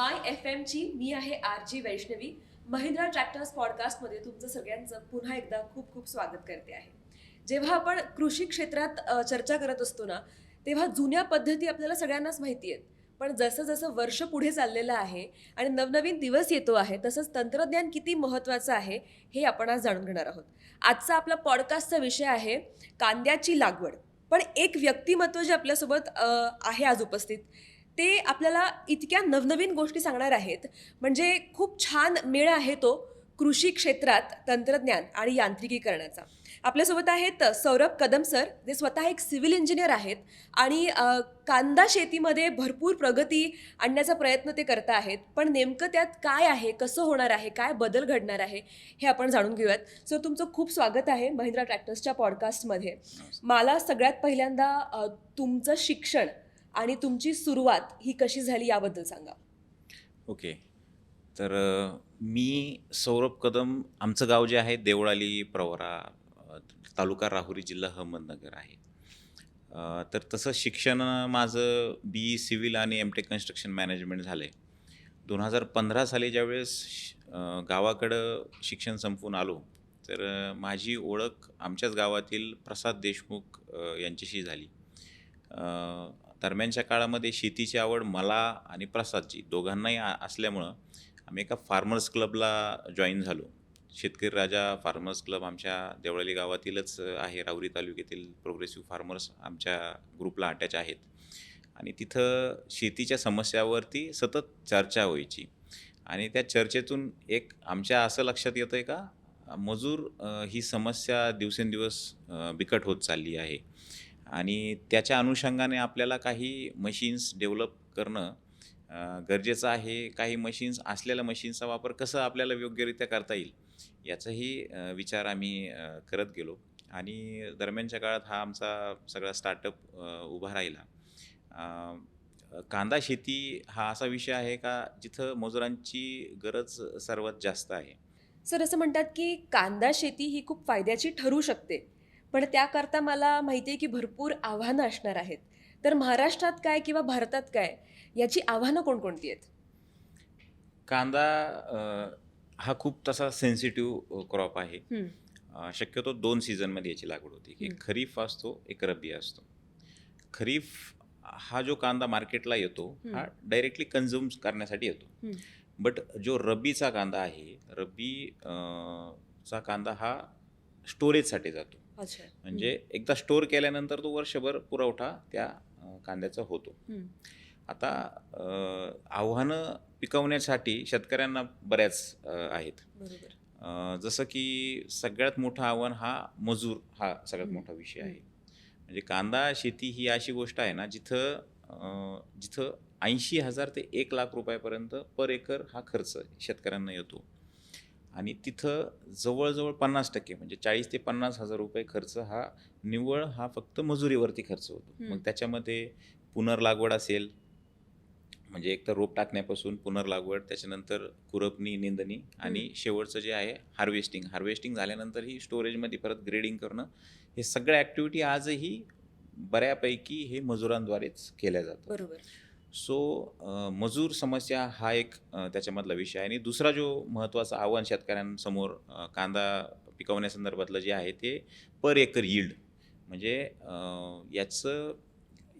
Y F एमची मी आहे R J Vaishnavi. Mahindra tractors पॉडकास्टमध्ये तुमचं सगळ्यांचं पुन्हा एकदा खूप खूप स्वागत करते आहे. जेव्हा आपण कृषी क्षेत्रात चर्चा करत असतो ना तेव्हा जुन्या पद्धती आपल्याला सगळ्यांनाच माहिती आहेत. पण जसं जसं वर्ष पुढे चाललेलं आहे आणि नवनवीन दिवस येतो आहे तसंच तंत्रज्ञान किती महत्त्वाचं आहे हे आपण आज जाणून घेणार आहोत. आजचा आपला पॉडकास्टचा विषय आहे कांद्याची लागवड. पण एक व्यक्तिमत्व जे आपल्यासोबत आहे आज उपस्थित ते आपल्याला इतक्या नवनवीन गोष्टी सांगणार आहेत. म्हणजे खूप छान मेळ आहे तो कृषी क्षेत्रात तंत्रज्ञान आणि यांत्रिकीकरणाचा. आपल्यासोबत आहेत सौरभ कदम सर. जे स्वतः एक सिव्हिल इंजिनियर आहेत आणि कांदा शेतीमध्ये भरपूर प्रगती आणण्याचा प्रयत्न ते करत आहेत. पण नेमकं त्यात काय आहे कसं होणार आहे काय बदल घडणार आहे हे आपण जाणून घेऊयात. सो तुमचं खूप स्वागत आहे महिंद्रा ट्रॅक्टर्सच्या पॉडकास्टमध्ये मला सगळ्यात पहिल्यांदा तुमचं शिक्षण आणि तुमची सुरुवात ही कशी झाली याबद्दल सांगा. ओके. तर मी सौरभ कदम आमचं गाव जे आहे देवळाली प्रवरा तालुका राहुरी जिल्हा अहमदनगर आहे. तर तसं शिक्षण माझं बी सिव्हिल आणि एम टेक कन्स्ट्रक्शन मॅनेजमेंट झालं. आहे दोन हजार पंधरा साली ज्यावेळेस गावाकडं शिक्षण संपवून आलो तर माझी ओळख आमच्याच गावातील प्रसाद देशमुख यांच्याशी झाली. दरम्यानच्या काळामध्ये शेतीची आवड मला आणि प्रसादची दोघांनाही आ- असल्यामुळं आम्ही एका फार्मर्स क्लबला जॉईन झालो. शेतकरी राजा फार्मर्स क्लब आमच्या देवळाली गावातीलच आहे राहुरी तालुक्यातील प्रोग्रेसिव्ह फार्मर्स आमच्या ग्रुपला अटॅच आहेत. आणि तिथं शेतीच्या समस्यावरती सतत चर्चा व्हायची. आणि त्या चर्चेतून एक आमच्या असं लक्षात येतं आहे का मजूर ही समस्या दिवसेंदिवस बिकट होत चालली आहे. आणि त्याच्या अनुषंगाने आपल्याला काही मशीन्स डेव्हलप करणं गरजेचं आहे. काही मशीन्स असलेल्या मशीन्सचा वापर कसं आपल्याला योग्यरित्या करता येईल याचाही विचार आम्ही करत गेलो. आणि दरम्यानच्या काळात हा आमचा सगळा स्टार्टअप उभा राहिला. कांदा शेती हा असा विषय आहे का जिथं मजुरांची गरज सर्वात जास्त आहे? सर असं म्हणतात की कांदा शेती ही खूप फायद्याची ठरू शकते. पण त्याकरता मला माहिती आहे की भरपूर आव्हानं असणार आहेत. तर महाराष्ट्रात काय किंवा भारतात काय याची आव्हानं कोणकोणती आहेत? कांदा हा खूप तसा सेन्सिटिव्ह क्रॉप आहे. शक्यतो दोन सीझनमध्ये याची लागवड होती. एक. खरीफ असतो एक रब्बी असतो. खरीफ हा जो कांदा मार्केटला येतो हं. डायरेक्टली कन्झ्युम करण्यासाठी येतो. बट जो रब्बीचा कांदा आहे रब्बी चा कांदा हा स्टोरेजसाठी जातो. म्हणजे एकदा स्टोअर केल्यानंतर तो वर्षभर पुरवठा त्या कांद्याचा होतो. आता आव्हानं पिकवण्यासाठी शेतकऱ्यांना बऱ्याच आहेत. जसं की सगळ्यात मोठं आव्हान हा मजूर हा सगळ्यात. मोठा विषय आहे. म्हणजे कांदा शेती ही अशी गोष्ट आहे ना जिथं जिथं ऐंशी हजार ते एक लाख रुपयापर्यंत पर एकर हा खर्च शेतकऱ्यांना येतो. आणि तिथं जवळजवळ पन्नास टक्के म्हणजे चाळीस ते पन्नास हजार रुपये खर्च हा निव्वळ हा फक्त मजुरीवरती खर्च होतो. मग त्याच्यामध्ये पुनर्लागवड असेल म्हणजे एक तर रोप टाकण्यापासून पुनर्लागवड त्याच्यानंतर कुरपणी निंदणी आणि शेवटचं जे आहे हार्वेस्टिंग. हार्वेस्टिंग झाल्यानंतर ही स्टोरेजमध्ये परत ग्रेडिंग करणं हे सगळ्या ॲक्टिव्हिटी आजही बऱ्यापैकी हे मजुरांद्वारेच केल्या जातात. बरोबर. सो मजूर समस्या हा एक त्याच्यामधला विषय आहे. आणि दुसरा जो महत्त्वाचा आव्हान शेतकऱ्यांसमोर कांदा पिकवण्यासंदर्भातलं जे आहे ते पर एकर यील्ड म्हणजे याचं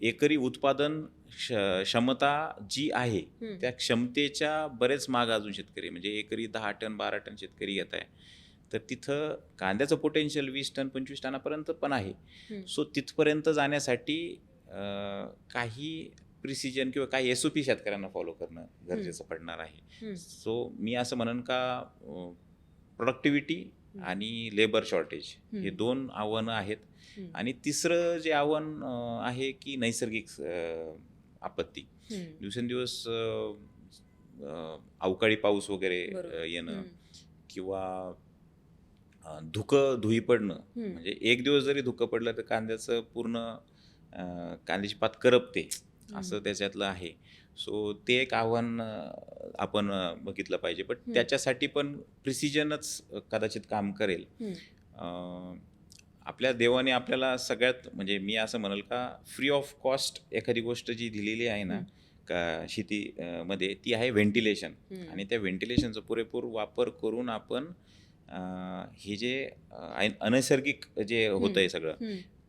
एकरी उत्पादन क्ष क्षमता जी आहे. त्या क्षमतेच्या बरेच माग अजून शेतकरी म्हणजे एकरी दहा टन बारा टन शेतकरी येत आहे. तर तिथं कांद्याचं पोटेन्शियल वीस टन पंचवीस टनापर्यंत पण आहे. सो तिथपर्यंत जाण्यासाठी काही प्रिसिजन किंवा काही एस ओ पी शेतकऱ्यांना फॉलो करणं गरजेचं पडणार आहे. सो मी असं म्हणन का प्रोडक्टिव्हिटी. आणि लेबर शॉर्टेज हे. दोन आव्हानं आहेत. आणि तिसरं जे आव्हान आहे की नैसर्गिक आपत्ती. दिवसेंदिवस अवकाळी पाऊस वगैरे येणं. किंवा धुकं धुई पडणं. म्हणजे एक दिवस जरी धुकं पडलं तर कांद्याचं पूर्ण कांद्याची पात करपते असं. त्याच्यातलं आहे सो ते एक आव्हान आपण बघितलं पाहिजे बट. त्याच्यासाठी पण प्रिसिजनच कदाचित काम करेल आपल्या देवाने आपल्याला सगळ्यात म्हणजे मी असं म्हणाल का फ्री ऑफ कॉस्ट एखादी गोष्ट जी दिलेली आहे ना. का शेती अ, मध्ये ती आहे व्हेंटिलेशन. आणि त्या व्हेंटिलेशनचा पुरेपूर वापर करून आपण हे जे अनैसर्गिक जे होतं आहे सगळं.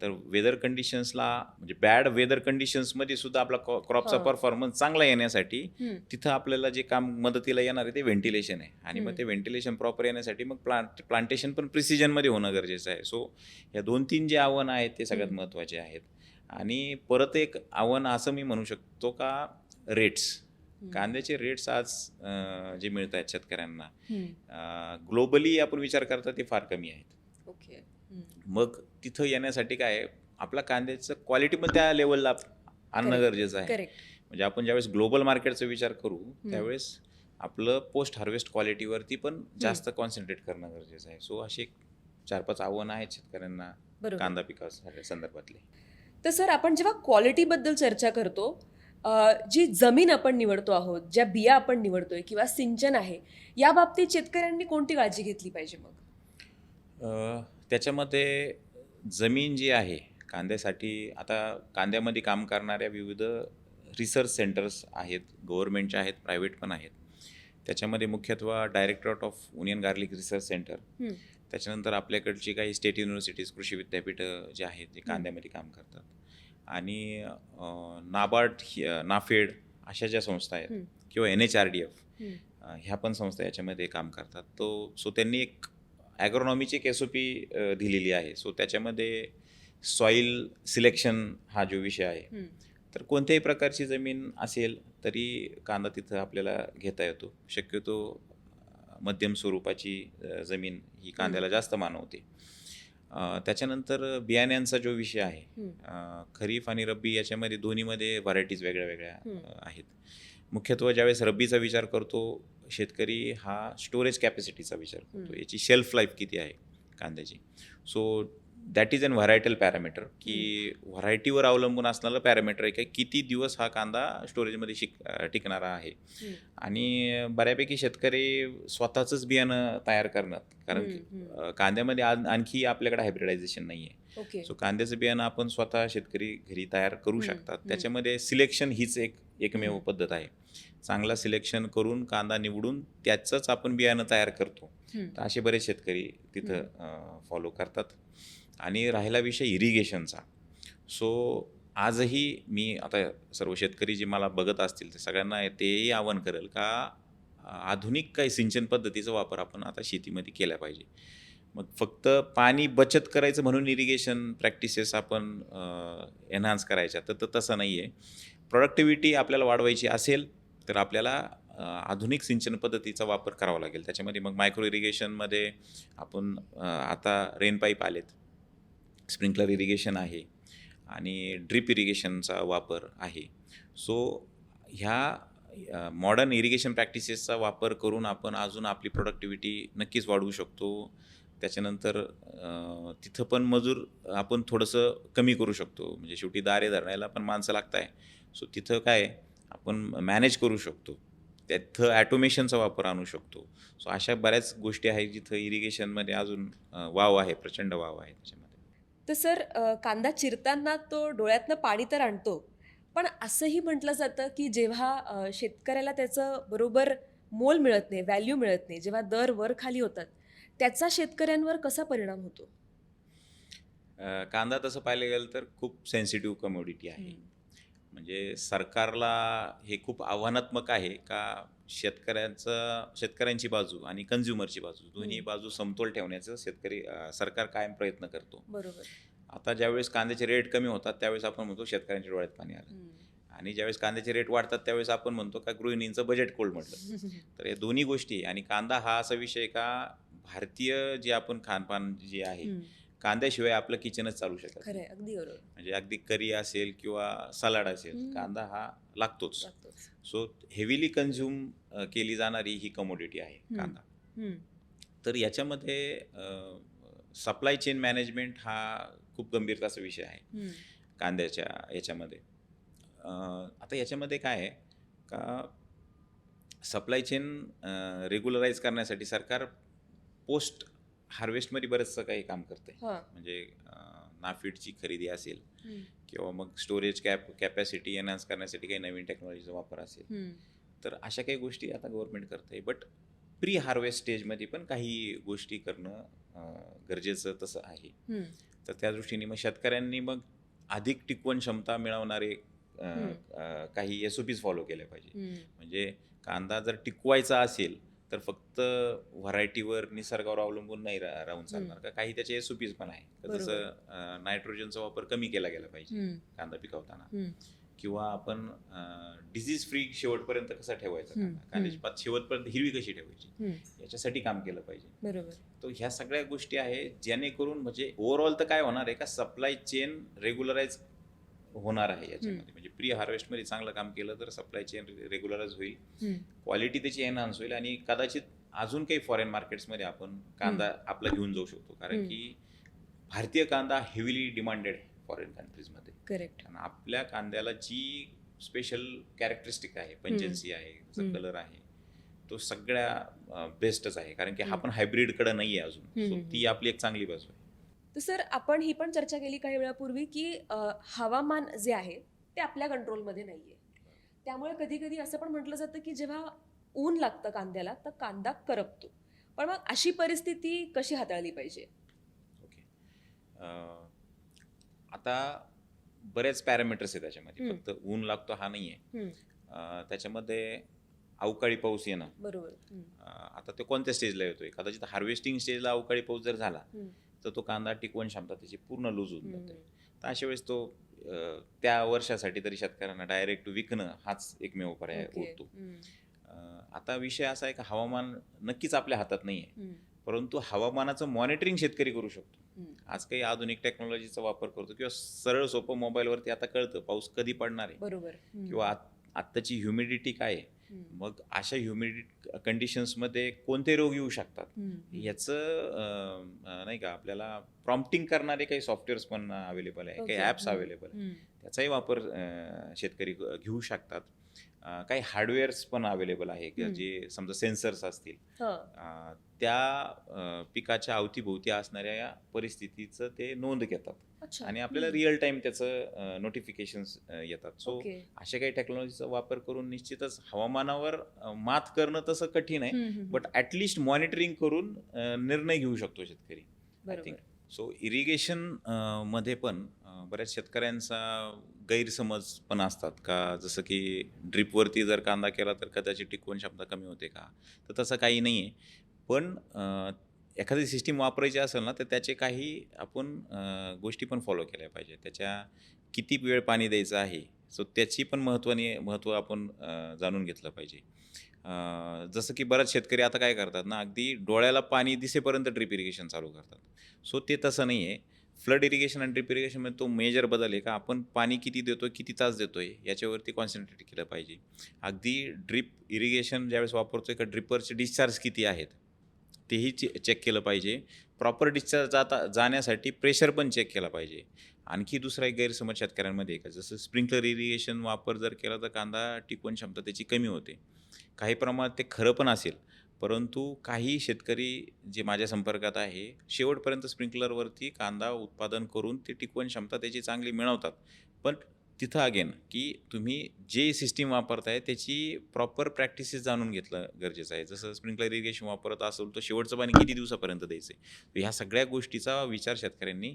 तर वेदर कंडिशन्सला म्हणजे बॅड वेदर कंडिशन्समध्ये सुद्धा आपला क्रॉपचा हा. परफॉर्मन्स चांगला येण्यासाठी. तिथं आपल्याला जे काम मदतीला येणार आहे ते व्हेंटिलेशन आहे आणि मग. ते व्हेंटिलेशन प्रॉपर येण्यासाठी मग प्लांट प्लांटेशन पण प्रिसिजनमध्ये होणं गरजेचं आहे सो या दोन तीन जे आव्हानं आहेत ते सगळ्यात. महत्त्वाचे आहेत आणि परत एक आव्हान असं मी म्हणू शकतो का रेट्स. कांद्याचे रेट्स आज जे मिळत आहेत शेतकऱ्यांना. ग्लोबली आपण विचार करता ते फार कमी आहेत ओके. मग तिथं येण्यासाठी काय आपला कांद्याचं क्वालिटी पण त्या लेवलला आणणं. गरजेचं आहे. म्हणजे आपण ज्यावेळेस ग्लोबल मार्केटचा विचार करू त्यावेळेस आपलं पोस्ट हार्वेस्ट क्वालिटीवरती पण जास्त कॉन्सन्ट्रेट करणं गरजेचं आहे. सो असे एक चार पाच आव्हानं आहेत शेतकऱ्यांना कांदा पिका संदर्भातले. तर सर आपण जेव्हा क्वालिटीबद्दल चर्चा करतो जी जमीन आपण निवडतो आहोत ज्या बिया आपण निवडतोय किंवा सिंचन आहे या बाबतीत शेतकऱ्यांनी कोणती काळजी घेतली पाहिजे मग? त्याच्यामध्ये जमीन जी आहे कांद्यासाठी आता कांद्यामध्ये काम करणाऱ्या विविध रिसर्च सेंटर्स आहेत गव्हर्नमेंटचे आहेत प्रायव्हेट पण आहेत. त्याच्यामध्ये मुख्यत्वे directorate of onion garlic research centre. त्याच्यानंतर आपल्याकडची काही स्टेट युनिव्हर्सिटीज कृषी विद्यापीठं जे आहेत जे कांद्यामध्ये काम करतात. आणि नाबार्ड नाफेड अशा ज्या संस्था आहेत. किंवा N H R D F ह्या पण संस्था याच्यामध्ये काम करतात. तो सो त्यांनी एक ॲग्रोनॉमीची एक एस ओ पी दिलेली आहे. सो त्याच्यामध्ये सॉईल सिलेक्शन हा जो विषय आहे. तर कोणत्याही प्रकारची जमीन असेल तरी कांदा तिथं आपल्याला घेता येतो. शक्यतो मध्यम स्वरूपाची जमीन ही कांद्याला जास्त मानवते त्याच्यानंतर बियाण्यांचा जो विषय आहे खरीफ आणि रब्बी याच्यामध्ये दोन्हीमध्ये व्हरायटीज वेगळ्या वेगळ्या आहेत. मुख्यत्वे ज्यावेळेस रब्बीचा विचार करतो शेतकरी हा स्टोरेज कॅपॅसिटीचा विचार करतो. याची शेल्फ लाईफ किती आहे कांद्याची? So that is an varietal parameter की व्हरायटीवर अवलंबून असणारं पॅरामीटर आहे की किती दिवस हा कांदा स्टोरेजमध्ये शिक टिकणारा आहे. आणि बऱ्यापैकी शेतकरी स्वतःचंच बियाणं तयार करणार. कारण कांद्यामध्ये आणखी आपल्याकडे हायब्रिडायझेशन नाही आहे ओके. सो कांद्याचं बियाणं आपण स्वतः शेतकरी घरी तयार करू शकतात. त्याच्यामध्ये सिलेक्शन हीच एक एकमेव. पद्धत आहे. चांगला सिलेक्शन करून कांदा निवडून त्याचंच आपण बियाणं तयार करतो. तर असे बरेच शेतकरी तिथं फॉलो करतात. आणि राहिला विषय इरिगेशनचा सो आजही मी आता सर्व शेतकरी जे मला बघत असतील ते सगळ्यांना तेही आवाहन करेल का आधुनिक काही सिंचन पद्धतीचा वापर आपण आता शेतीमध्ये केला पाहिजे. मग फक्त पाणी बचत करायचं म्हणून इरिगेशन प्रॅक्टिसेस आपण एन्हान्स करायच्या. तर तर तसं नाही आहे प्रोडक्टिव्हिटी आपल्याला वाढवायची असेल तर आपल्याला आधुनिक सिंचन पद्धतीचा वापर करावा लागेल. त्याच्यामध्ये मग मायक्रो इरिगेशनमध्ये आपण आता रेन पाईप आलेत. स्प्रिंकलर इरिगेशन आहे आणि ड्रीप इरिगेशनचा वापर आहे. सो ह्या मॉडर्न इरिगेशन प्रॅक्टिसेसचा वापर करून आपण अजून आपली प्रोडक्टिव्हिटी नक्कीच वाढवू शकतो. त्याच्यानंतर तिथं पण मजूर आपण थोडंसं कमी करू शकतो. म्हणजे शेवटी दारे धरण्याला पण माणसं लागत आहे सो तिथं काय आपण मॅनेज करू शकतो. त्याथं ॲटोमेशनचा वापर आणू शकतो. सो अशा बऱ्याच गोष्टी आहेत जिथं इरिगेशनमध्ये अजून वाव आहे प्रचंड वाव आहे त्याच्यामध्ये. तर सर कांदा चिरताना तो डोळ्यातनं पाणी तर आणतो. पण असंही म्हटलं जातं की जेव्हा शेतकऱ्याला त्याचं बरोबर मोल मिळत नाही व्हॅल्यू मिळत नाही जेव्हा दर वर खाली होतात त्याचा शेतकऱ्यांवर कसा परिणाम होतो? अ, कांदा तसं पाहायला गेलं तर खूप सेन्सिटिव्ह कमोडिटी आहे. म्हणजे सरकारला हे खूप आव्हानात्मक आहे का शेतकऱ्यांचं शेतकऱ्यांची बाजू आणि कन्झ्युमरची बाजू दोन्ही हम्म. बाजू समतोल ठेवण्याचं शेतकरी अ, सरकार कायम प्रयत्न करतो. बरोबर. आता ज्यावेळेस कांद्याचे रेट कमी होतात त्यावेळेस आपण म्हणतो शेतकऱ्यांच्या डोळ्यात पाणी आलं. आणि ज्यावेळेस कांद्याचे रेट वाढतात त्यावेळेस आपण म्हणतो का गृहिणींचं बजेट कोल्ड म्हटलं तर या दोन्ही गोष्टी आणि कांदा हा असा विषय आहे का भारतीय जे आपण खानपान जे आहे. कांद्याशिवाय आपलं किचनच चालू शकत अगदी बरोबर म्हणजे अगदी करी असेल किंवा सलाड असेल हम्म. कांदा हा लागतोच लागतोच. सो हेविली कन्झ्युम केली जाणारी ही कमोडिटी आहे. कांदा हम्म. तर याच्यामध्ये सप्लाय चेन मॅनेजमेंट हा खूप गंभीरताचा विषय आहे हम्म. कांद्याच्या याच्यामध्ये अं, आता याच्यामध्ये काय आहे का सप्लाय चेन रेग्युलराईज करण्यासाठी सरकार पोस्ट हार्वेस्टमध्ये बरंचसं काही काम करते. म्हणजे नाफिडची खरेदी असेल किंवा मग स्टोरेज कॅप कॅपॅसिटी एनहान्स करण्यासाठी काही नवीन टेक्नॉलॉजीचा वापर असेल. तर अशा काही गोष्टी आता गव्हर्नमेंट करते बट प्री हार्वेस्ट स्टेजमध्ये पण काही गोष्टी करणं गरजेचं तसं आहे. तर त्या दृष्टीने मग शेतकऱ्यांनी मग अधिक टिकवण क्षमता मिळवणारे काही एस ओ पीज फॉलो केले पाहिजे. म्हणजे कांदा जर टिकवायचा असेल तर फक्त व्हरायटीवर निसर्गावर अवलंबून नाही राहून चालणार का? काही त्याचे एस ओ पीज पण आहे. जसं नायट्रोजनचा वापर कमी केला गेला पाहिजे कांदा पिकवताना. किंवा आपण डिझीज फ्री शेवटपर्यंत कसा ठेवायचा कांद्याची पात शेवटपर्यंत हिरवी कशी ठेवायची? याच्यासाठी काम केलं पाहिजे. तर ह्या सगळ्या गोष्टी आहे जेणेकरून म्हणजे ओव्हरऑल तर काय होणार आहे का? सप्लाय चेन रेग्युलराईज होणार आहे याच्यामध्ये. म्हणजे प्री हार्वेस्टमध्ये चांगलं काम केलं तर सप्लाय चेन रेग्युलराईज होईल. क्वालिटी त्याची एनहान्स होईल आणि कदाचित अजून काही फॉरेन मार्केट्समध्ये आपण कांदा आपला घेऊन जाऊ शकतो. कारण. की भारतीय कांदा हेविली डिमांडेड आहे फॉरेन कंट्रीजमध्ये करेक्ट आणि आपल्या कांद्याला जी स्पेशल कॅरेक्टरिस्टिक आहे पंचन्सी आहे. कलर आहे तो सगळ्या बेस्टच आहे. कारण की हा हम्म. पण हायब्रिडकडे नाही आहे अजून ती आपली एक चांगली बाजू आहे. तर सर आपण ही पण चर्चा केली काही वेळापूर्वी की हवामान जे आहे ते आपल्या कंट्रोलमध्ये नाहीये. त्यामुळे कधी कधी असं पण म्हटलं जातं की जेव्हा ऊन लागतं कांद्याला तर कांदा करपतो. पण मग अशी परिस्थिती कशी हाताळली पाहिजे? ओके. आता बरेच पॅरामीटर्स आहे त्याच्यामध्ये. फक्त ऊन लागतो हा नाही. आहे त्याच्यामध्ये अवकाळी पाऊस येणं. बरोबर. आता तो कोणत्या स्टेजला येतोय? कदाचित हार्वेस्टिंग स्टेजला अवकाळी पाऊस जर झाला. तर तो कांदा टिकवण क्षमता त्याची पूर्ण लूज होऊन. जाते तर अशा वेळेस तो त्या वर्षासाठी तरी शेतकऱ्यांना डायरेक्ट विकणं हाच एकमेव पर्याय. उरतो आता विषय असा आहे की हवामान नक्कीच आपल्या हातात नाही आहे. परंतु हवामानाचं मॉनिटरिंग शेतकरी करू शकतो. आज काही आधुनिक टेक्नॉलॉजीचा वापर करतो किंवा सरळ सोपं मोबाईलवरती आता कळतं पाऊस कधी पडणार आहे बरोबर. किंवा आत- आत्ताची ह्युमिडिटी काय आहे. मग अशा ह्युमिडिटी कंडिशन्समध्ये कोणते रोग येऊ शकतात. याचं नाही का आपल्याला प्रॉम्प्टिंग करणारे काही सॉफ्टवेअर्स पण अवेलेबल आहे काही. ॲप्स. अवेलेबल आहे. त्याचाही वापर शेतकरी घेऊ शकतात काही हार्डवेअर्स पण अवेलेबल आहे. जे समजा सेन्सर्स असतील हं. त्या पिकाच्या अवतीभोवती असणाऱ्या परिस्थितीचं ते नोंद घेतात आणि आपल्याला. रिअल टाइम त्याचं नोटिफिकेशन्स येतात. सो अशा काही टेक्नॉलॉजीचा वापर करून निश्चितच हवामानावर मात करणं तसं कठीण आहे. बट ॲटलिस्ट मॉनिटरिंग करून निर्णय घेऊ शकतो शेतकरी. सो इरिगेशनमध्ये पण बऱ्याच शेतकऱ्यांचा गैरसमज पण असतात का? जसं की ड्रिपवरती जर कांदा केला तर कदाचित टिकवण क्षमता कमी होते का? तर तसं काही नाही आहे पण एखादी सिस्टीम वापरायची असेल ना तर त्याचे काही आपण गोष्टी पण फॉलो केल्या पाहिजे त्याच्या किती वेळ पाणी द्यायचं आहे सो त्याची पण महत्त्वाने महत्त्व आपण जाणून घेतलं पाहिजे. जसं की बराच शेतकरी आता काय करतात ना अगदी डोळ्याला पाणी दिसेपर्यंत ड्रिप इरिगेशन चालू करतात. सो ते तसं नाही आहे फ्लड इरिगेशन आणि ड्रिप इरिगेशनमध्ये तो मेजर बदल आहे का आपण पाणी किती देतो किती तास देतो आहे याच्यावरती कॉन्सन्ट्रेट केलं पाहिजे. अगदी ड्रिप इरिगेशन ज्यावेळेस वापरतो आहे का ड्रिपरचे डिस्चार्ज किती आहेत तेही चे चेक केलं पाहिजे. प्रॉपर डिस्चार्ज जाता जाण्यासाठी प्रेशर पण चेक केला पाहिजे. आणखी दुसरा एक गैरसमज शेतकऱ्यांमध्ये आहे का? जसं स्प्रिंकलर इरिगेशन वापर जर केला तर कांदा टिकवण क्षमता त्याची कमी होते. काही प्रमाणात ते खरं पण असेल. परंतु काही शेतकरी जे माझ्या संपर्कात आहे शेवटपर्यंत स्प्रिंकलरवरती कांदा उत्पादन करून ते टिकवण क्षमता त्याची चांगली मिळवतात. पण तिथं अगेन की तुम्ही जे सिस्टीम वापरताय त्याची प्रॉपर प्रॅक्टिसेस जाणून घेतलं गरजेचं आहे. जसं स्प्रिंकलर इरिगेशन वापरत असेल तर शेवटचं पाणी किती दिवसापर्यंत द्यायचं आहे ह्या सगळ्या गोष्टीचा विचार शेतकऱ्यांनी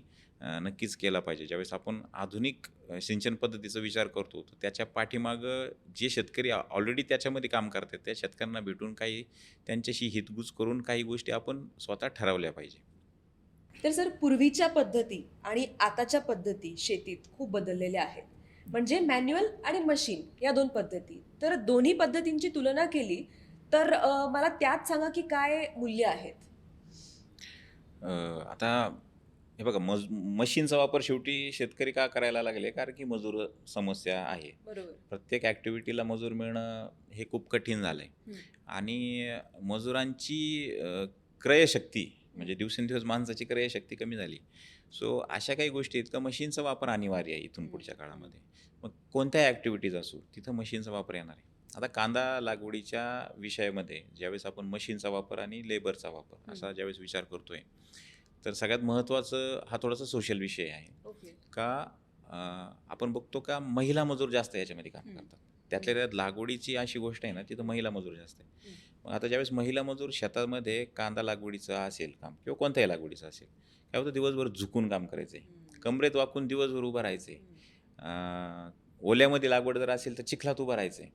नक्कीच केला पाहिजे. ज्यावेळेस आपण आधुनिक सिंचन पद्धतीचा विचार करतो तर त्याच्या पाठीमागं जे शेतकरी ऑलरेडी त्याच्यामध्ये काम करतात त्या शेतकऱ्यांना भेटून काही त्यांच्याशी हितगुज करून काही गोष्टी आपण स्वतः ठरवल्या पाहिजे. तर सर पूर्वीच्या पद्धती आणि आताच्या पद्धती शेतीत खूप बदललेल्या आहेत. म्हणजे मॅन्युअल आणि मशीन या दोन पद्धती. तर दोन्ही पद्धतींची तुलना केली तर मला त्यात सांगा की काय मूल्य आहेत? आता हे बघा मज मशीनचा वापर शेवटी शेतकरी का करायला लागले? कारण की मजूर समस्या आहे. बरोबर. प्रत्येक ॲक्टिव्हिटीला मजूर मिळणं हे खूप कठीण झालं आहे. आणि मजुरांची क्रयशक्ती म्हणजे दिवसेंदिवस माणसाची क्रयशक्ती कमी झाली. सो अशा काही गोष्टी आहेत का? मशीनचा वापर अनिवार्य आहे इथून. पुढच्या काळामध्ये. मग कोणत्याही ॲक्टिव्हिटीज असो तिथं मशीनचा वापर येणार आहे. आता कांदा लागवडीच्या विषयामध्ये ज्यावेळेस आपण मशीनचा वापर आणि लेबरचा वापर असा ज्यावेळेस विचार करतोय तर सगळ्यात महत्त्वाचं हा थोडासा सोशल विषय आहे. का आपण बघतो का महिला मजूर जास्त याच्यामध्ये काम. करतात. त्यातल्या त्यात लागवडीची अशी गोष्ट आहे ना तिथं महिला मजूर जास्त आहे. मग आता ज्यावेळेस महिला मजूर शेतामध्ये कांदा लागवडीचं असेल काम किंवा कोणत्याही लागवडीचं असेल काय होतं दिवसभर झुकून काम करायचे. कमरेत वाकून दिवसभर उभं राहायचे. ओल्यामध्ये लागवड जर असेल तर चिखलात उभं राहायचे.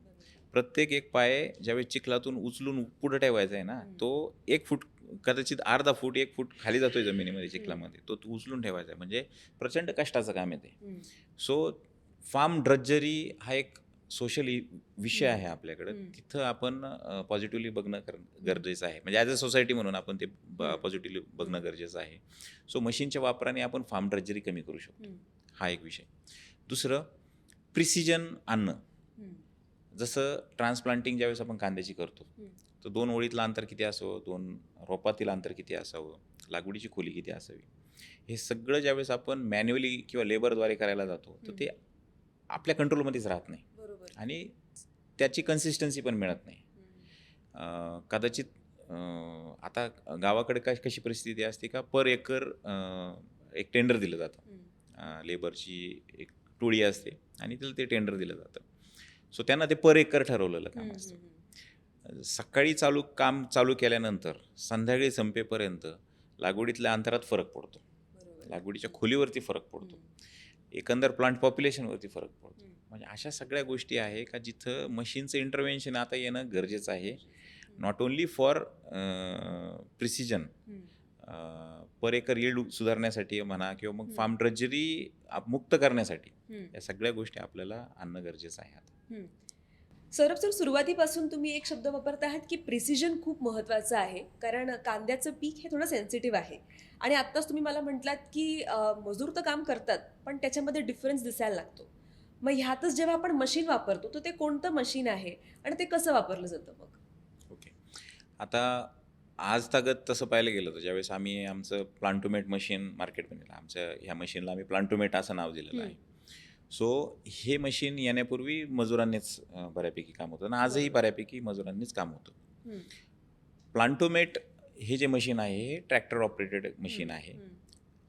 प्रत्येक एक पाय ज्यावेळेस चिखलातून उचलून पुढं ठेवायचा आहे ना. तो एक फूट कदाचित अर्धा फूट एक फूट खाली जातोय जमिनीमध्ये चिखलामध्ये. तो तो उचलून ठेवायचा आहे. म्हणजे प्रचंड कष्टाचं काम आहे ते. सो फार्म ड्रज्जरी हा एक सोशल विषय आहे आपल्याकडं. तिथं आपण पॉझिटिव्हली बघणं कर गरजेचं आहे. म्हणजे ॲज अ सोसायटी म्हणून आपण ते. पॉझिटिव्हली बघणं गरजेचं आहे. सो मशीनच्या वापराने आपण फार्म ड्रज्जरी कमी करू शकतो. हा एक विषय. दुसरं प्रिसिजन आणणं. जसं ट्रान्सप्लांटिंग ज्यावेळेस आपण कांद्याची करतो. तर दोन ओळीतलं अंतर किती असावं? दोन रोपातील अंतर किती असावं? लागवडीची खोली किती असावी? हे सगळं ज्यावेळेस आपण मॅन्युअली किंवा लेबरद्वारे करायला जातो तर ते आपल्या कंट्रोलमध्येच राहत नाही. आणि त्याची कन्सिस्टन्सी पण मिळत नाही. कदाचित आता गावाकडे काय कशी परिस्थिती असते का पर एकर एक टेंडर दिलं जातं. लेबरची एक टोळी असते आणि तिला ते टेंडर दिलं जातं. सो त्यांना ते पर एकर ठरवलेलं काम असतं. सकाळी चालू काम चालू केल्यानंतर संध्याकाळी संपेपर्यंत लागवडीतल्या अंतरात फरक पडतो. लागवडीच्या खोलीवरती फरक पडतो. एकंदर प्लांट पॉप्युलेशनवरती फरक पडतो. म्हणजे अशा सगळ्या गोष्टी आहे का जिथं मशीनचं इंटरव्हेन्शन आता येणं गरजेचं आहे. Not only for precision per acre येळ सुधारण्यासाठी म्हणा किंवा मग. फार्म ड्रजरी मुक्त करण्यासाठी या सगळ्या गोष्टी आपल्याला आणणं गरजेचं आहे आता. सौरभ सर सुरुवातीपासून तुम्ही एक शब्द वापरत आहात की प्रिसिजन खूप महत्त्वाचं आहे. कारण कांद्याचं पीक हे थोडं सेन्सिटिव्ह आहे. आणि आत्ताच तुम्ही मला म्हटलात की मजूर तर काम करतात पण त्याच्यामध्ये डिफरन्स दिसायला लागतो. मग ह्यातच जेव्हा आपण मशीन वापरतो तर ते कोणतं मशीन आहे आणि ते कसं वापरलं जातं मग? ओके. आता आज तागत तसं पाहायला गेलं तर ज्यावेळेस आम्ही आमचं प्लांटोमेट मशीन मार्केटमध्ये आमच्या ह्या मशीनला आम्ही प्लांटोमेट असं नाव दिलेलं आहे. सो हे मशीन येण्यापूर्वी मजुरांनीच बऱ्यापैकी काम होतं आणि आजही बऱ्यापैकी मजुरांनीच काम होतं. प्लांटोमेट हे जे मशीन आहे हे ट्रॅक्टर ऑपरेटेड मशीन आहे.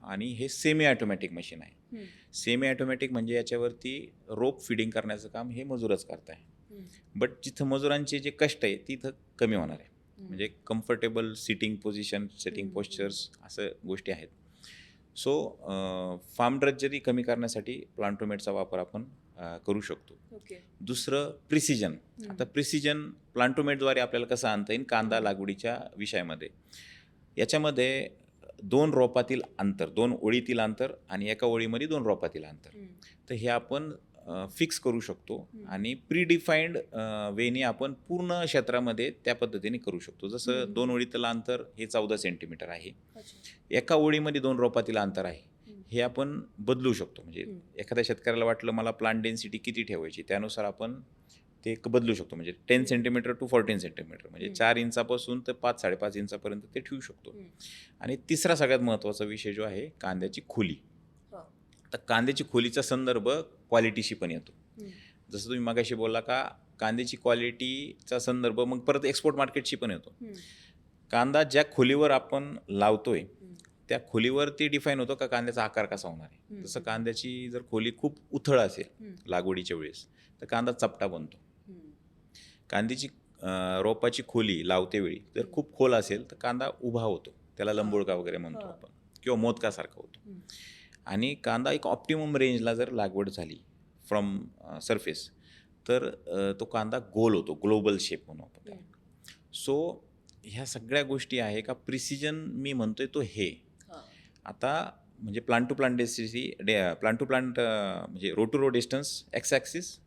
आणि हे सेमी ऑटोमॅटिक मशीन आहे. सेमी ऑटोमॅटिक म्हणजे याच्यावरती रोप फिडिंग करण्याचं काम हे मजूरच करत आहे बट जिथं मजुरांचे जे कष्ट आहे तिथं कमी होणार आहे. म्हणजे कम्फर्टेबल सिटिंग पोझिशन सेटिंग हम्म. पोश्चर्स असं गोष्टी आहेत. सो फार्म ड्रजरी कमी करण्यासाठी प्लांटोमेटचा वापर आपण करू शकतो. दुसरं प्रिसिजन आता प्रिसिजन प्लांटोमेटद्वारे आपल्याला कसं आणता येईल? कांदा लागवडीच्या विषयामध्ये. याच्यामध्ये दोन रोपातील अंतर दोन ओळीतील अंतर आणि एका ओळीमध्ये दोन रोपातील अंतर तर हे आपण फिक्स करू शकतो. आणि प्री डिफाईंड वेने आपण पूर्ण क्षेत्रामध्ये त्या पद्धतीने करू शकतो जसं. दोन ओळीतलं अंतर हे चौदा सेंटीमीटर आहे एका ओळीमध्ये दोन रोपातील अंतर आहे. हे आपण बदलू शकतो म्हणजे. एखाद्या शेतकऱ्याला वाटलं मला प्लांट डेन्सिटी किती ठेवायची त्यानुसार आपण ते बदलू शकतो म्हणजे ten centimetre to fourteen centimetre म्हणजे. चार इंचापासून तर पाच साडेपाच इंचापर्यंत ते ठेवू शकतो. आणि तिसरा सगळ्यात महत्त्वाचा विषय जो आहे कांद्याची खोली हा. तर कांद्याची खोलीचा संदर्भ क्वालिटीशी पण येतो. जसं तुम्ही मागाशी बोलला का कांद्याची क्वालिटीचा संदर्भ मग परत एक्सपोर्ट मार्केटशी पण येतो. कांदा ज्या खोलीवर आपण लावतोय. त्या खोलीवर ते डिफाईन होतं का कांद्याचा आकार कसा होणार आहे. जसं कांद्याची जर खोली खूप उथळ असेल. लागवडीच्या वेळेस तर कांदा चपटा बनतो. कांद्याची रोपाची खोली लावते वेळी जर खूप खोल असेल तर कांदा उभा होतो त्याला लंबोळका वगैरे म्हणतो हा. आपण किंवा मोदकासारखा होतो. आणि कांदा एक ऑप्टिमम रेंजला जर लागवड झाली फ्रॉम सरफेस तर तो कांदा गोल होतो ग्लोबल शेप म्हणून आपण त्याला. सो ह्या सगळ्या गोष्टी आहे का प्रिसिजन मी म्हणतोय तो हे. आता म्हणजे plant to plant distance plant to plant म्हणजे row to row distance X axis.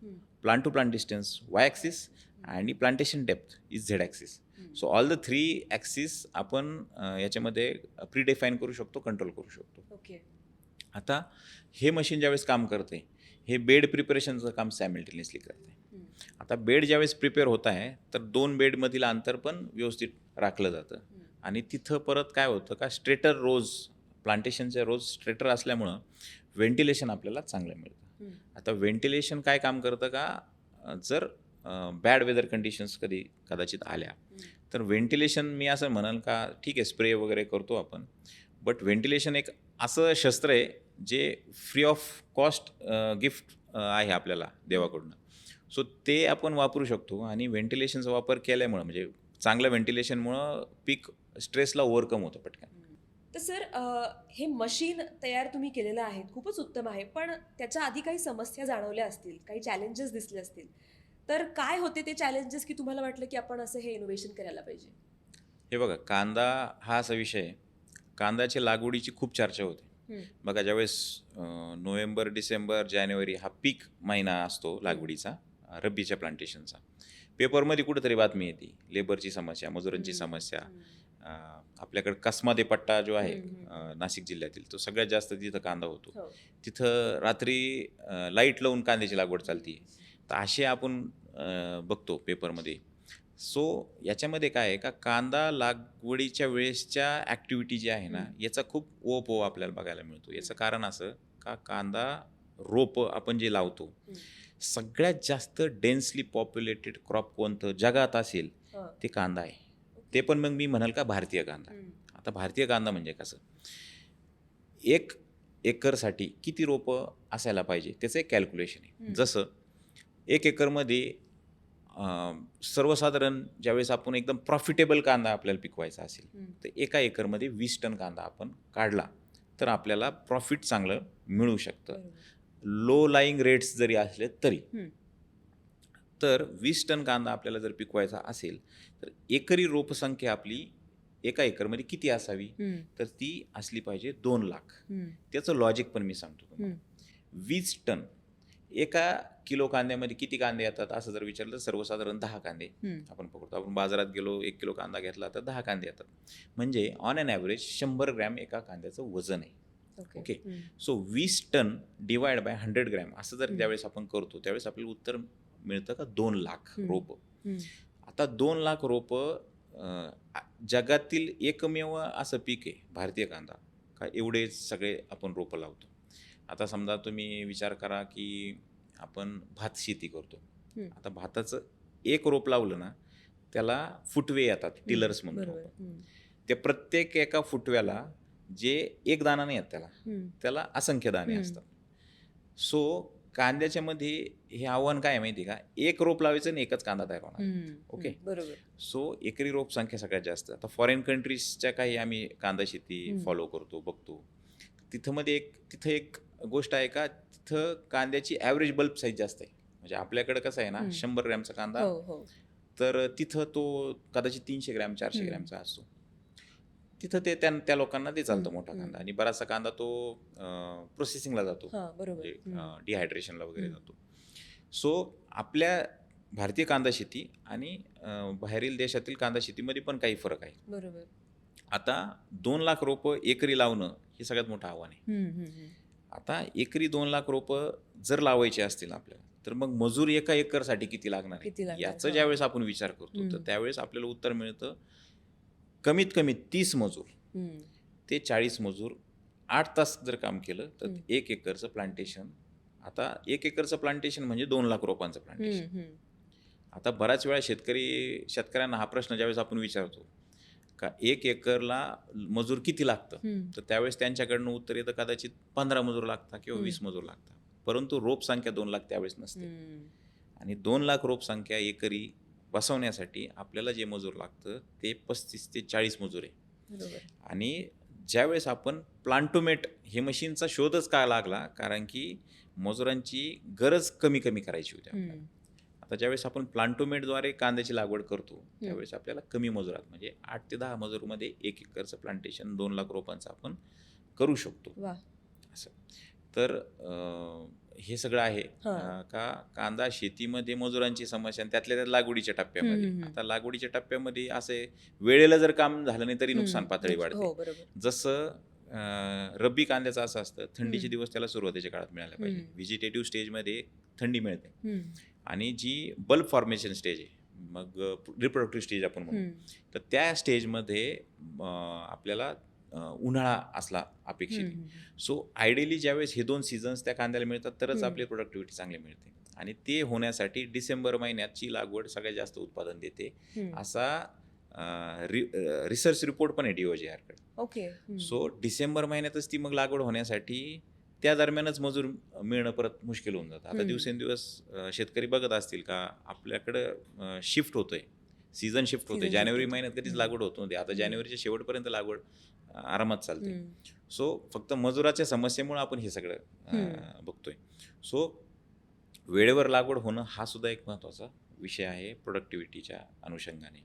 Plant to plant distance Y axis आणि plantation depth is Z axis. So all the three axis आपण याच्यामध्ये प्री डिफाईन करू शकतो control करू शकतो okay आता हे मशीन ज्यावेळेस काम करते हे बेड प्रिपरेशनचं काम सॅमिल्टेनियसली करते. आता बेड ज्यावेळेस प्रिपेअर होत आहे तर दोन बेडमधील अंतर पण व्यवस्थित राखलं जातं. आणि तिथं परत काय होतं का स्ट्रेटर रोज प्लांटेशनचे रोज स्ट्रेटर असल्यामुळं व्हेंटिलेशन आपल्याला चांगलं मिळतं. आता व्हेंटिलेशन काय काम करतं का जर बॅड वेदर कंडिशन्स कधी कदाचित आल्या. तर व्हेंटिलेशन मी असं म्हणाल का ठीक आहे स्प्रे वगैरे करतो आपण. बट व्हेंटिलेशन एक असं शस्त्र आहे जे फ्री ऑफ कॉस्ट गिफ्ट आहे आपल्याला देवाकडून. सो ते आपण वापरू शकतो आणि व्हेंटिलेशनचा वापर केल्यामुळं म्हणजे चांगलं व्हेंटिलेशनमुळं पीक स्ट्रेसला ओव्हरकम होतं पटकन. तर सर हे मशीन तयार तुम्ही केलेलं आहे खूपच उत्तम आहे. पण त्याच्या आधी काही समस्या जाणवल्या असतील काही चॅलेंजेस दिसले असतील. तर काय होते ते चॅलेंजेस की तुम्हाला वाटलं की आपण असं हे इनोव्हेशन करायला पाहिजे? हे बघा कांदा हा असा विषय आहे. कांद्याच्या लागवडीची खूप चर्चा होते. बघा ज्यावेळेस नोव्हेंबर डिसेंबर जानेवारी हा पीक महिना असतो लागवडीचा रब्बीच्या प्लांटेशनचा पेपरमध्ये कुठेतरी बातमी येते लेबरची समस्या मजुरांची. समस्या आपल्याकडे कसमादे पट्टा जो आहे नाशिक जिल्ह्यातील तो सगळ्यात जास्त तिथं कांदा होतो. हो. तिथं रात्री लाइट लावून कांद्याची लागवड चालते तर असे आपण बघतो पेपरमध्ये सो याच्यामध्ये काय आहे का कांदा लागवडीच्या वेळेसच्या ॲक्टिव्हिटी जी आहे ना. याचा खूप ओप आपल्याला बघायला मिळतो याचं कारण असं का कांदा रोपं आपण जे लावतो. सगळ्यात जास्त डेन्सली पॉप्युलेटेड क्रॉप कोणतं जगात असेल हं. ते कांदा आहे ते पण मग मी म्हणाल का भारतीय कांदा. आता भारतीय कांदा म्हणजे कसं एक एकरसाठी किती रोपं असायला पाहिजे त्याचं एक कॅल्क्युलेशन आहे. जसं एक एकरमध्ये सर्वसाधारण ज्यावेळेस आपण एकदम प्रॉफिटेबल कांदा आपल्याला पिकवायचा असेल. तर एका एकरमध्ये वीस टन कांदा आपण काढला तर आपल्याला प्रॉफिट चांगलं मिळू शकतं. लो लाईंग रेट्स जरी असले तरी. तर वीस टन कांदा आपल्याला जर पिकवायचा असेल तर एकरी रोपसंख्या आपली एका एकरमध्ये किती असावी. तर ती असली पाहिजे दोन लाख. त्याचं लॉजिक पण मी सांगतो तुम्हाला वीस टन एका किलो कांद्यामध्ये किती कांदे येतात असं जर विचारलं तर सर्वसाधारण दहा कांदे. आपण पकडतो आपण बाजारात गेलो एक किलो कांदा घेतला तर दहा कांदे येतात म्हणजे ऑन अन ॲव्हरेज शंभर ग्रॅम एका कांद्याचं वजन आहे ओके. सो वीस ton divide by hundred gram असं जर. ज्यावेळेस आपण करतो त्यावेळेस आपल्याला उत्तर मिळतं का दोन लाख. रोपं. आता दोन लाख रोपं जगातील एकमेव असं पीक आहे भारतीय कांदा का एवढे सगळे आपण रोपं लावतो आता समजा तुम्ही विचार करा की आपण भात शेती करतो. आता भाताचं एक रोप लावलं ना त्याला फुटवे येतात टिलर्स म्हणतो. ते प्रत्येक एका फुटव्याला जे एक दाना नाही आहेत त्याला. त्याला असंख्य दाणे. असतात सो कांद्याच्या मध्ये हे आव्हान काय माहिती आहे का एक रोप लावायचं आणि एकच कांदा तयार होणार. ओके. बरोबर सो एकरी रोप संख्या सगळ्यात जास्त आता फॉरेन कंट्रीजच्या काही आम्ही कांदा शेती. फॉलो करतो बघतो तिथं मध्ये एक तिथं एक गोष्ट आहे का तिथं कांद्याची ॲव्हरेज बल्ब साईज जास्त आहे म्हणजे आपल्याकडे कसं आहे ना. शंभर ग्रॅमचा कांदा हो हो तर तिथं तो कदाचित तीनशे ग्रॅम चारशे. ग्रॅमचा असतो तिथं ते त्या त्या लोकांना ते चालतं मोठा. अं, आणि बराचसा कांदा तो प्रोसेसिंगला जातो बरोबर म्हणजे. डिहायड्रेशनला वगैरे. जातो सो आपल्या भारतीय कांदा शेती आणि बाहेरील देशातील कांदा शेतीमध्ये पण काही फरक आहे बरोबर आता दोन लाख रोपं एकरी लावणं हे सगळ्यात मोठं आव्हान आहे. आता एकरी दोन लाख रोपं जर लावायचे असतील आपल्याला तर मग मजूर एका एकरसाठी किती लागणार किती लागणार? याचं. ज्यावेळेस आपण विचार करतो तर हम्म. त्यावेळेस आपल्याला उत्तर मिळतं कमीत कमी तीस मजूर हम्म. ते चाळीस मजूर आठ तास जर काम केलं तर हम्म. एक एकरचं प्लांटेशन आता एक एकरचं प्लांटेशन म्हणजे दोन लाख रोपांचं प्लांटेशन हम्म. हम्म. आता बऱ्याच वेळा शेतकरी शेतकऱ्यांना हा प्रश्न ज्यावेळेस आपण विचारतो का एक एकरला मजूर किती लागतं. तर त्यावेळेस त्यांच्याकडनं उत्तर येतं कदाचित पंधरा मजूर लागतात किंवा. वीस मजूर लागतात परंतु रोप संख्या दोन लाख त्यावेळेस नसते. आणि दोन लाख रोप संख्या एकरी बसवण्यासाठी आपल्याला जे मजूर लागतं ते पस्तीस ते चाळीस मजूर आहे आणि ज्यावेळेस आपण प्लांटोमेट हे मशीनचा शोधच का लागला कारण की मजुरांची गरज कमी कमी करायची होती. आता ज्यावेळेस आपण प्लांटोमेटद्वारे कांद्याची लागवड करतो त्यावेळेस आपल्याला कमी मजुरात म्हणजे आठ ते दहा मजूरमध्ये एक एकरचं प्लांटेशन दोन लाख रोपांचं आपण करू शकतो. असं. तर हे सगळं आहे. का कांदा शेतीमध्ये मजुरांची समस्या आणि त्यातल्या त्यात लागवडीच्या टप्प्यामध्ये. आता लागवडीच्या टप्प्यामध्ये असे वेळेला जर काम झालं नाही तरी नुकसान. पातळी वाढते. हो जसं रब्बी कांद्याचं असं असतं थंडीचे. दिवस त्याला सुरुवातीच्या काळात मिळायला पाहिजे. व्हिजिटेटिव्ह स्टेजमध्ये थंडी मिळते. आणि जी बल्ब फॉर्मेशन स्टेज आहे मग रिप्रोडक्टिव्ह स्टेज आपण म्हणू. तर त्या स्टेजमध्ये आपल्याला उन्हाळा असला अपेक्षित. सो आयडियली ज्यावेळेस हे दोन सीझन्स त्या कांद्याला मिळतात तरच. आपली प्रोडक्टिव्हिटी चांगली मिळते आणि ते होण्यासाठी डिसेंबर महिन्याची लागवड सगळ्यात जास्त उत्पादन देते. असा रिसर्च रिपोर्ट पण आहे डीओजी आरकडे ओके सो डिसेंबर महिन्यातच ती मग लागवड होण्यासाठी त्या दरम्यानच मजूर मिळणं परत मुश्किल होऊन जातं आता. दिवसेंदिवस शेतकरी बघत असतील का आपल्याकडं शिफ्ट होतोय सीझन शिफ्ट Season जानेवारी. महिन्यात कधीच. लागवड होत नव्हती आता. जानेवारीच्या शेवटपर्यंत लागवड आरामात चालते. सो फक्त मजुराच्या समस्येमुळे आपण हे सगळं. बघतोय सो वेळेवर लागवड होणं हा सुद्धा एक महत्त्वाचा विषय आहे प्रोडक्टिव्हिटीच्या अनुषंगाने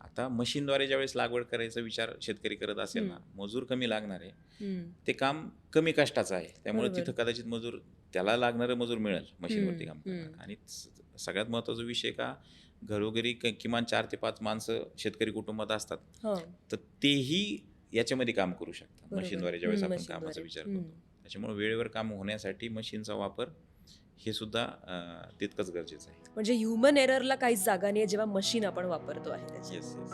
आता मशीनद्वारे ज्यावेळेस लागवड करायचा विचार शेतकरी करत असेल ना मजूर कमी लागणार आहे. ते काम कमी कष्टाचं आहे त्यामुळे. तिथं कदाचित मजूर त्याला लागणारं मजूर मिळेल मशीनवरती काम करणार. आणि सगळ्यात महत्त्वाचा विषय का घरोघरी किमान चार ते पाच माणसं शेतकरी कुटुंबात असतात हा, तर तेही याच्यामध्ये काम करू शकतात. मशीनद्वारे ज्यावेळेस आपण कामाचा. विचार. करतो त्याच्यामुळे वेळेवर काम होण्यासाठी मशीनचा वापर हे सुद्धा तितकंच गरजेचं आहे. म्हणजे ह्युमन एररला काहीच जागा नाही जेव्हा मशीन आपण वापरतो आहे त्याची येस येस